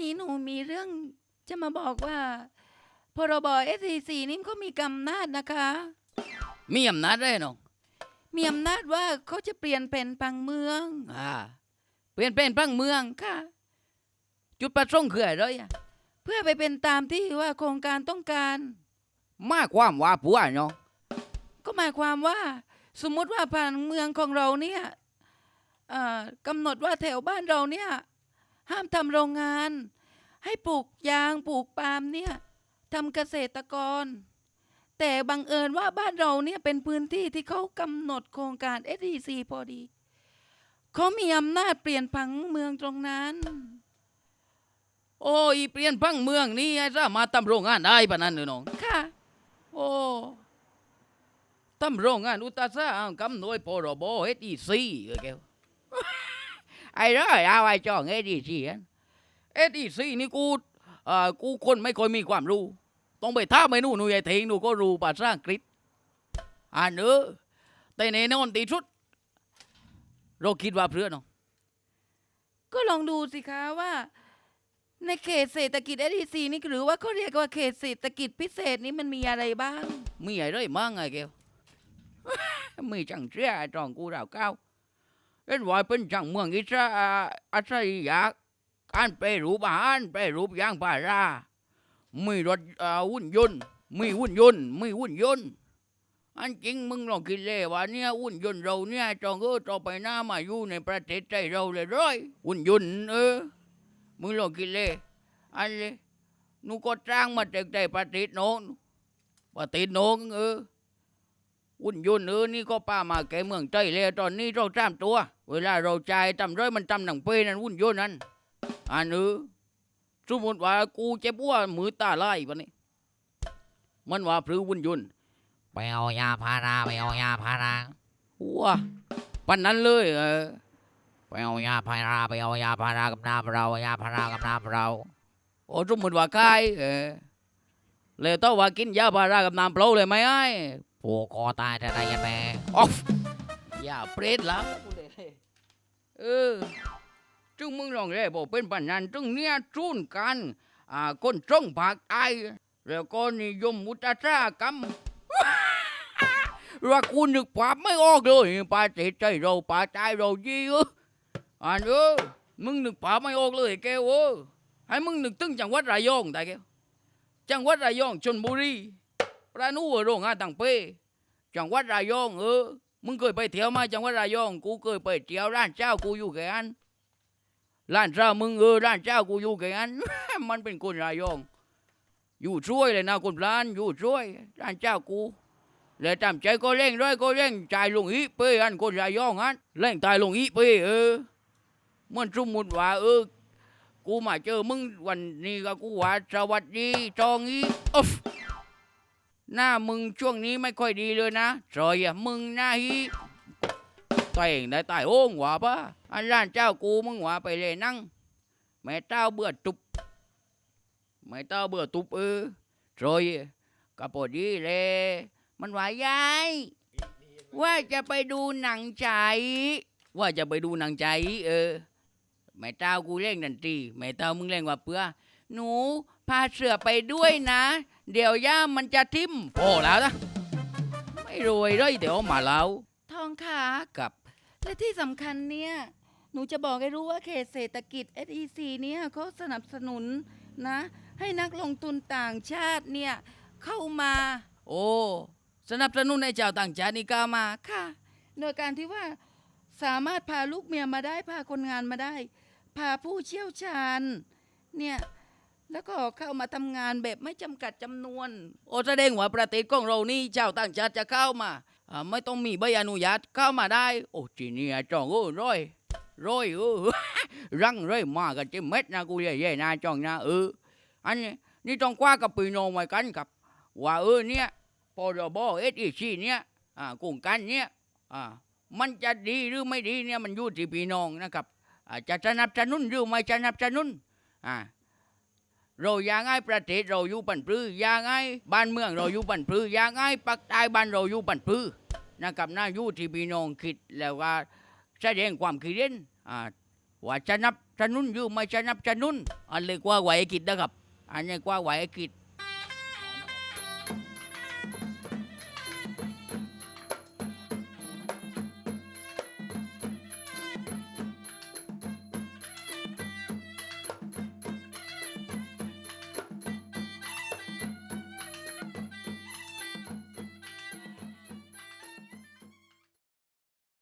นี้หนูมีเรื่องจะมาบอกว่า พรบ SCC นี่เขามีกำนาจนะคะ มีอำนาจได้น้องมีอำนาจว่าเขาจะเปลี่ยนเป็นปังเมือง อ่า เปลี่ยนเป็นพังเมืองค่ะ จุดประสงค์คืออะไรอะเพื่อไปเป็นตามที่ว่าโครงการต้องการ มากความว่าผัวเนาะก็หมายความว่า สมมุติว่าผังเมืองของเราเนี่ย เอ่อกำหนดว่าแถวบ้านเราเนี่ยห้ามทำโรงงาน ให้ปลูกยางปลูกปาล์มเนี่ยทำเกษตรกร แต่บังเอิญว่าบ้านเราเนี่ยเป็นพื้นที่ที่เขากำหนดโครงการ SDC พอดีเขามีอำนาจเปลี่ยนผังเมืองตรงนั้น โอ้ยเปลี่ยนพังเมืองนี่ไอ้สามารถทำโรงงานได้ปะนั้นเนอะน้องค่ะ โอ้ทำโรงงานอุตสาหกรรมหน่วยพรบเอดีซีเออแกว ไอ้เร้อยเอาไอ้จ้องเอดีซีเอดีซีนี่กูเอ่อกูคนไม่ค่อยมีความรู้ ต้องไปท้ามไอ้หนูหนูใหญ่เทงหนูก็รู้ภาษาอังกฤษอ่านเออแต่แน่นอนที่สุด เราคิดว่าเพื่อนเนาะก็ลองดูสิคะว่า ในเขตเศรษฐกิจ SDC นี่หรือว่าเขาเรียกว่าเขตเศรษฐกิจพิเศษนี่มันมีอะไรบ้าง มีอะไรมั่งไอ้แกวมีจังเสียไอ้จองกูดาวเก้า เอ็นว่าเป็นจังเมืองอิสระอัศริยะการแปรูปอาหารแปรูปย่างพารามีรถวุ่นยนต์มีวุ่นยนต์มีวุ่นยนต์อันจริงมึงลองคิดเลยว่าเนี่ยวุ่นยนต์เราเนี่ยจองเออต่อไปหน้ามาอยู่ในประเทศใจเราเลยร้อยวุ่นยนต์เออมึงลองคิดเลยอันเลยนูก็จ้างมาจากใจประเทศโน้นว่าติดโหนงเออ วุ่นยุ่นเออนี่ก็ป้ามาแกเมืองใจเลยตอนนี้เราจ้ามตัว เวลาเราจ่ายตำร้อยมันตำหนังเปนั่นวุ่นยุ่นนั่นอันเออสมมติว่ากูเจ็บว่ามือตาไล่ปะนี่มันว่าพรือวุ่นยุ่นไปเอายาพาราไปเอายาพาราว้าปันนั้นเลยเออไปเอายาพาราไปเอายาพารากับน้ำเรายาพารากับน้ำเราโอ้สมมติว่าใครเออเลยต้องว่ากินยาพารากับน้ำเปล่าเลยไหมไอ้ ผูกคอตายจะได้ยังไงออฟอย่าเปรตล้วกูเออจึงมึงลองเลยบอกเป็นปัญญาจึงเนี่ยจุนกันอ่าคนตรงภาคใต้แล้วก็นิยมอุตสากรรมว่ากูนึกภาพไม่ออกเลยปาเจ็ใจเราปาใจเราจีเอออ่านเออมึงนึกภาพไม่ออกเลยแกเออให้มึงนึกถึงจังหวัดระยองได้แกจังหวัดระยองชนบุรี ร้าณูโรงงานต่างเป้จังหวัดระยองเออ มึงเคยไปเที่ยวมาจังหวัดระยอง กูเคยไปเที่ยวร้านเจ้ากูอยู่แค่อันร้านเจ้ามึงเออร้านเจ้ากูอยู่แค่อัน มันเป็นคนระยอง อยู่ช่วยเลยนะคนร้านอยู่ช่วย ร้านเจ้ากูแล้วตามใจก็เร่งร้อยก็เร่งจ่ายลงอีเป้อันคนระยองอันเร่งตายลงอีเป้เออมันสมมุติว่าเออ กูมาเจอมึงวันนี้ก็กูว่าสวัสดีจองอีอฟ หน้ามึงช่วงนี้ไม่ค่อยดีเลยนะซอยอะมึงหน้าฮีตัวเองได้ตายโอ่งหว่าปะอันร้านเจ้ากูมึงหว่าไปเลยนั่งแม่เต้าเบื่อตุบแม่เต้าเบื่อตุบเออซอยก็พอดีเลยมันหวายาย ว่าจะไปดูหนังใจ ว่าจะไปดูหนังใจ เออแม่เต้ากูเล่งดันตรีแม่เต้ามึงเล่งว่าเปื่อหนู พาเสือไปด้วยนะ เดี๋ยวย่ามมันจะทิ่มโอ้แล้วนะ ไม่รวยเลยเดี๋ยวมาแล้วทองขากับ และที่สำคัญเนี่ย หนูจะบอกให้รู้ว่าเขตเศรษฐกิจ SEC เนี่ยเขาสนับสนุนนะ ให้นักลงทุนต่างชาติเนี่ย เข้ามา โอ้สนับสนุนให้เจ้าต่างชาตินี่กล้ามาค่ะ โดยการที่ว่าสามารถพาลูกเมียมาได้พาคนงานมาได้ พาผู้เชี่ยวชาญเนี่ย แล้วก็เข้ามาทำงานแบบไม่จำกัดจำนวน โอ้แสดงว่าประเทศของเรานี่เจ้าต่างชาติจะเข้ามาไม่ต้องมีใบอนุญาตเข้ามาได้ โอ้จีนี่จองโอ้ร้อยร้อยเออรังร้อยมากันจ็เม็ดนะกูเย่ๆนะจองนะเอออันนี้นี่ต้องคว้ากับปีโนองไว้กันครับ ว่าเออเนี่ยพอรบเอสอีซีเนี่ยอ่าโครงการเนี่ยอ่ามันจะดีหรือไม่ดีเนี่ยมันอยู่ที่พี่น้องนะครับอ่าจะสนับสนุนหรือไม่สนับสนุนอ่า เราอยากให้ประเทศเราอยู่ปันปลื้ออยากให้บ้านเมืองเราอยู่ปันปลื้ออยากให้ปักใต้บ้านเราอยู่ปันปลื้อนะครับน่าอยู่ที่พี่น้องคิดแล้วว่าแสดงความคิดเห็นอ่าว่าจะนับจะนุ่นอยู่ไม่จะนับจะนุ่นอันเลยกว่าไหวกิจนะครับ อันนี้กว่าไหวกิจ